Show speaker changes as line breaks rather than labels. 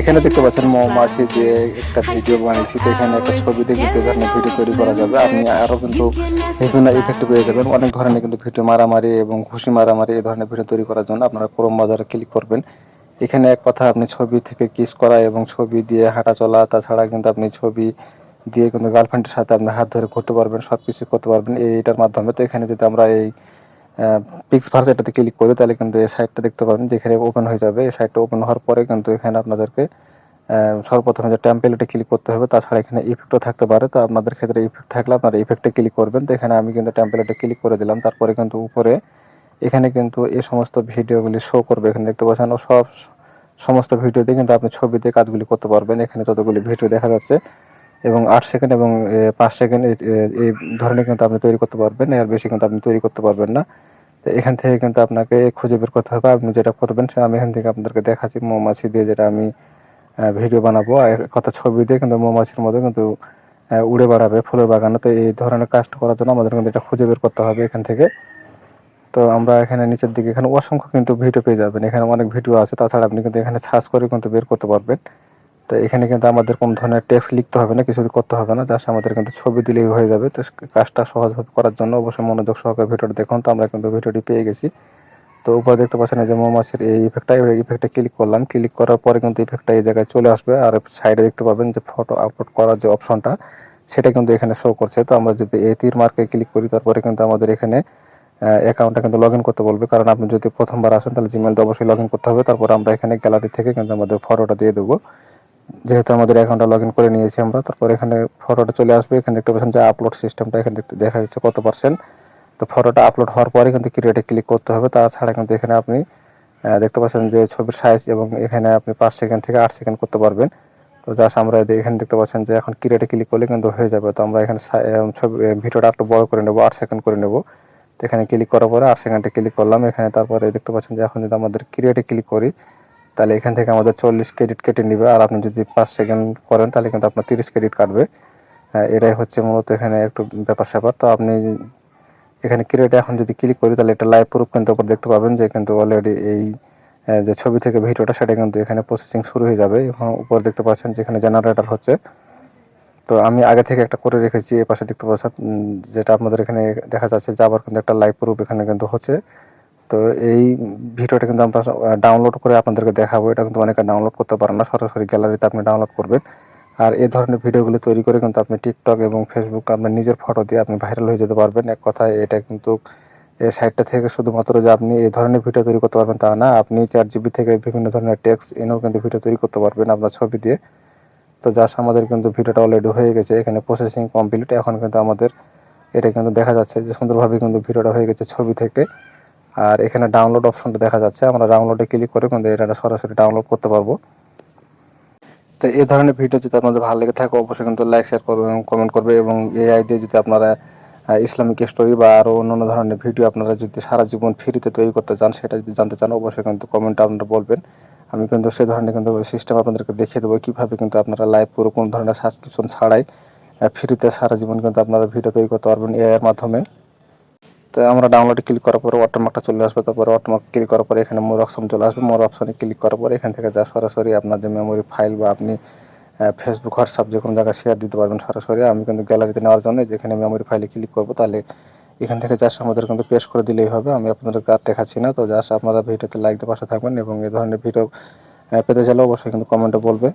এখানে দেখতে পাচ্ছেন মৌমাছি দিয়ে একটা ভিডিও বানিয়েছি, তো এখানে একটা ছবি কিন্তু এই ধরনের ভিডিও তৈরি করা যাবে। আপনি আরও কিন্তু বিভিন্ন ইফেক্ট পেয়ে যাবেন। অনেক ধরনের কিন্তু ভিডিও মারামারি এবং ঘুষি মারামারি, এই ধরনের ভিডিও তৈরি করার জন্য আপনারা ক্রোম বাজারে ক্লিক করবেন। এখানে এক কথা, আপনি ছবি থেকে কিস করা এবং ছবি দিয়ে হাঁটা চলা, তাছাড়া কিন্তু আপনি ছবি দিয়ে কিন্তু গার্লফ্রেন্ডের সাথে আপনি হাত ধরে ঘুরতে পারবেন সব কিছু করতে পারবেন, এইটার মাধ্যমে। তো এখানে যদি আমরা এই পিক্স ভার্স ক্লিক করি তাহলে কিন্তু এই সাইটটা দেখতে পাবেন, যেখানে ওপেন হয়ে যাবে। এই সাইটটা ওপেন হওয়ার পরে কিন্তু এখানে আপনাদেরকে সর্বপ্রথমে যে টেম্পলেটে ক্লিক করতে হবে, তাছাড়া এখানে ইফেক্টও থাকতে পারে। তো আপনাদের ক্ষেত্রে ইফেক্ট থাকলে আপনারা ইফেক্টে ক্লিক করবেন। তো এখানে আমি কিন্তু টেম্পলেটে ক্লিক করে দিলাম। তারপরে কিন্তু উপরে এখানে কিন্তু এই সমস্ত ভিডিওগুলি শো করবে। এখানে দেখতে পাচ্ছেন সব সমস্ত ভিডিওতে কিন্তু আপনি ছবিতে কাজগুলি করতে পারবেন। এখানে যতগুলি ভিডিও দেখা যাচ্ছে এবং আট সেকেন্ড এবং পাঁচ সেকেন্ড এই ধরনের কিন্তু আপনি তৈরি করতে পারবেন, এর বেশি কিন্তু আপনি তৈরি করতে পারবেন না। তো এখান থেকে কিন্তু আপনাকে খুঁজে বের করতে হবে। আপনি যেটা করবেন সেটা আমি এখান থেকে আপনাদেরকে দেখাচ্ছি মৌমাছি দিয়ে যেটা আমি ভিডিও বানাবো। আর কথা ছবি দিয়ে কিন্তু মৌমাছির মতো কিন্তু উড়ে বেড়াবে ফুলের বাগানে। তো এই ধরনের কাজটা করার জন্য আমাদের কিন্তু এটা খুঁজে বের করতে হবে এখান থেকে। তো আমরা এখানে নিচের দিকে, এখানে অসংখ্য কিন্তু ভিডিও পেয়ে যাবেন। এখানে অনেক ভিডিও আছে, তাছাড়া আপনি কিন্তু এখানে সার্চ করে কিন্তু বের করতে পারবেন। তো এখানে কিন্তু আমাদের কোন ধরনের টেক্সট লিখতে হবে না কিছু করতে হবে না জাস্ট আমাদের কিন্তু ছবি দিলেই হয়ে যাবে। তো কাজটা সহজভাবে করার জন্য অবশ্যই মনোযোগ সহকারে ভিডিওটি দেখুন, তো আমরা কিন্তু ভিডিওটি পেয়ে গেছি। তো উপরে দেখতে পাচ্ছেন যে মৌমাছির এই ইফেক্টটা এই ইফেক্টটা ক্লিক করলাম। ক্লিক করার পরে কিন্তু ইফেক্টটা এই জায়গায় চলে আসবে। আর সাইডে দেখতে পাবেন যে ফটো আপলোড করার যে অপশনটা সেটা কিন্তু এখানে শো করছে। তো আমরা যদি এই তীর মার্কে ক্লিক করি, তারপরে কিন্তু আমাদের এখানে অ্যাকাউন্টটা কিন্তু লগ করতে বলবে। কারণ আপনি যদি প্রথমবার আসেন, তাহলে জিমেলটা অবশ্যই লগ করতে হবে। তারপর আমরা এখানে গ্যালারি থেকে কিন্তু আমাদের ফটোটা দিয়ে দেবো। যেহেতু আমাদের অ্যাকাউন্টটা লগ ইন করে নিয়েছি আমরা, তারপর এখানে ফটোটা চলে আসবে। এখানে দেখতে পাচ্ছেন যে আপলোড সিস্টেমটা এখানে দেখতে, দেখা যাচ্ছে কত পার্সেন্ট তো ফটোটা আপলোড হওয়ার পরে কিন্তু ক্রিয়েটে ক্লিক করতে হবে। তাছাড়া কিন্তু এখানে আপনি দেখতে পাচ্ছেন যে ছবির সাইজ এবং এখানে আপনি পাঁচ সেকেন্ড থেকে আট সেকেন্ড করতে পারবেন। তো জাস্ট আমরা এখানে দেখতে পাচ্ছেন যে এখন ক্রিয়েটে ক্লিক করলে কিন্তু হয়ে যাবে। তো আমরা এখানে ছবি ভিডিওটা একটু বড় করে নেব, আট সেকেন্ড করে নেব। তো এখানে ক্লিক করার পরে আট সেকেন্ডে ক্লিক করলাম। এখানে তারপরে দেখতে পাচ্ছেন যে এখন যদি আমাদের ক্রিয়েটে ক্লিক করি তাহলে এখান থেকে আমাদের চল্লিশ ক্রেডিট কেটে নেবে। আর আপনি যদি পাঁচ সেকেন্ড করেন তাহলে কিন্তু আপনার তিরিশ ক্রেডিট কাটবে। হ্যাঁ, এটাই হচ্ছে মূলত এখানে একটু ব্যাপার স্যাপার। তো আপনি এখানে ক্রিয়েটে এখন যদি ক্লিক করি তাহলে একটা লাইভ প্রুফ কিন্তু উপর দেখতে পাবেন যে কিন্তু অলরেডি এই যে ছবি থেকে ভিডিওটা সেটা কিন্তু এখানে প্রসেসিং শুরু হয়ে যাবে। এখন উপর দেখতে পাচ্ছেন যেখানে জেনারেটর হচ্ছে। তো আমি আগে থেকে একটা করে রেখেছি এ পাশে দেখতে পাচ্ছেন যেটা আপনাদের এখানে দেখা যাচ্ছে যে আবার কিন্তু একটা লাইভ প্রুফ এখানে কিন্তু হচ্ছে। তো এই ভিডিওটা কিন্তু আমরা ডাউনলোড করে আপনাদেরকে দেখাবো। এটা কিন্তু অনেকে ডাউনলোড করতে পারেন না। সরাসরি গ্যালারিতে আপনি ডাউনলোড করবেন। আর এই ধরনের ভিডিওগুলো তৈরি করে কিন্তু আপনি টিকটক এবং ফেসবুক আপনার নিজের ফটো দিয়ে আপনি ভাইরাল হয়ে যেতে পারবেন। এক কথায় এটা কিন্তু এই সাইটটা থেকে শুধুমাত্র যে আপনি এই ধরনের ভিডিও তৈরি করতে পারবেন তা না, আপনি চার জিবি থেকে বিভিন্ন ধরনের টেক্সট এনেও কিন্তু ভিডিও তৈরি করতে পারবেন আপনার ছবি দিয়ে। তো জাস্ট আমাদের কিন্তু ভিডিওটা অলরেডি হয়ে গেছে। এখানে প্রসেসিং কমপ্লিট এখন কিন্তু আমাদের এটা কিন্তু দেখা যাচ্ছে যে সুন্দরভাবে কিন্তু ভিডিওটা হয়ে গেছে ছবি থেকে। আর এখানে ডাউনলোড অপশনটা দেখা যাচ্ছে। আমরা ডাউনলোডে ক্লিক করে কিন্তু এটা সরাসরি ডাউনলোড করতে পারব। তো এই ধরনের ভিডিও যদি আপনাদের ভালো লেগে থাকে, অবশ্যই কিন্তু লাইক শেয়ার করবে এবং কমেন্ট করবে এবং এআই দিয়ে যদি আপনারা ইসলামিক স্টোরি বা আরও অন্যান্য ধরনের ভিডিও আপনারা যদি সারা জীবন ফ্রিতে তৈরি করতে চান, সেটা যদি জানতে চান, অবশ্যই কিন্তু কমেন্টে আপনারা বলবেন। আমি কিন্তু সেই ধরনের কিন্তু সিস্টেম আপনাদেরকে দেখিয়ে দেবো কীভাবে কিন্তু আপনারা লাইভ পুরো কোনো ধরনের সাবস্ক্রিপশন ছাড়াই ফ্রিতে সারা জীবন কিন্তু আপনারা ভিডিও তৈরি করতে পারবেন এআইয়ের মাধ্যমে। তো আমরা ডাউনলোডে ক্লিক করার পরে ওয়াটারমার্কটা চলে আসবে, তারপরে ওয়াটারমার্ক ক্লিক করার পরে এখানে মোর অপশন চলে আসবে। মোর অপশনে ক্লিক করার পরে এখান থেকে যা সরাসরি আপনার যে মেমোরি ফাইল বা আপনি ফেসবুক হোয়াটসঅ্যাপ যে কোনো জায়গায় শেয়ার দিতে পারবেন সরাসরি, আমি কিন্তু গ্যালারিতে নেওয়ার জন্য যেখানে মেমোরি ফাইলে ক্লিক করব, তাহলে এখান থেকে জাস্ট আমাদের কিন্তু পেশ করে দিলেই হবে। আমি আপনাদেরকে আর দেখাচ্ছি না, তো জাস্ট আপনারা ভিডিওতে লাইক দিয়ে পাশে থাকবেন এবং এ ধরনের ভিডিও পেতে চাইলে অবশ্যই কিন্তু কমেন্টে বলবে।